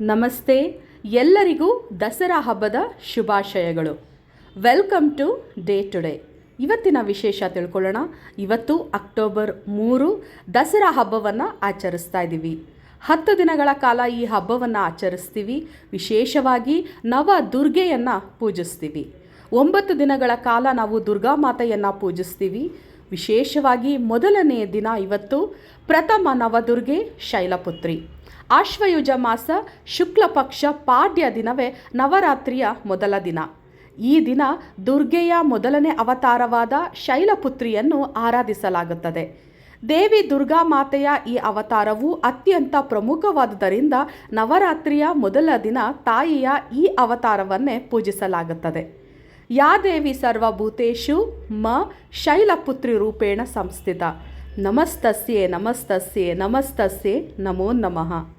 ನಮಸ್ತೆ. ಎಲ್ಲರಿಗೂ ದಸರಾ ಹಬ್ಬದ ಶುಭಾಶಯಗಳು. ವೆಲ್ಕಮ್ ಟು ಡೇ ಟುಡೇ ಇವತ್ತಿನ ವಿಶೇಷ ತಿಳ್ಕೊಳ್ಳೋಣ. ಇವತ್ತು ಅಕ್ಟೋಬರ್ ಮೂರು, ದಸರಾ ಹಬ್ಬವನ್ನು ಆಚರಿಸ್ತಾ ಇದ್ದೀವಿ ಹತ್ತು ದಿನಗಳ ಕಾಲ ಈ ಹಬ್ಬವನ್ನು ಆಚರಿಸ್ತೀವಿ. ವಿಶೇಷವಾಗಿ ನವ ದುರ್ಗೆಯನ್ನು ಪೂಜಿಸ್ತೀವಿ. ಒಂಬತ್ತು ದಿನಗಳ ಕಾಲ ನಾವು ದುರ್ಗಾ ಮಾತೆಯನ್ನು ಪೂಜಿಸ್ತೀವಿ. ವಿಶೇಷವಾಗಿ ಮೊದಲನೆಯ ದಿನ ಇವತ್ತು ಪ್ರಥಮ ನವದುರ್ಗೆ ಶೈಲಪುತ್ರಿ. ಆಶ್ವಯುಜ ಮಾಸ ಶುಕ್ಲ ಪಕ್ಷ ಪಾಡ್ಯ ದಿನವೇ ನವರಾತ್ರಿಯ ಮೊದಲ ದಿನ. ಈ ದಿನ ದುರ್ಗೆಯ ಮೊದಲನೇ ಅವತಾರವಾದ ಶೈಲಪುತ್ರಿಯನ್ನು ಆರಾಧಿಸಲಾಗುತ್ತದೆ. ದೇವಿ ದುರ್ಗಾ ಮಾತೆಯ ಈ ಅವತಾರವು ಅತ್ಯಂತ ಪ್ರಮುಖವಾದುದರಿಂದ ನವರಾತ್ರಿಯ ಮೊದಲ ದಿನ ತಾಯಿಯ ಈ ಅವತಾರವನ್ನೇ ಪೂಜಿಸಲಾಗುತ್ತದೆ. ಯಾ ದೇವಿ ಸರ್ವಭೂತೇಶು ಮ ಶೈಲಪುತ್ರಿ ರೂಪೇಣ ಸಂಸ್ಥಿತ. ನಮಸ್ತಸ್ಯೆ ನಮಸ್ತಸ್ಯೆ ನಮಸ್ತಸ್ಯೆ ನಮೋ ನಮಃ.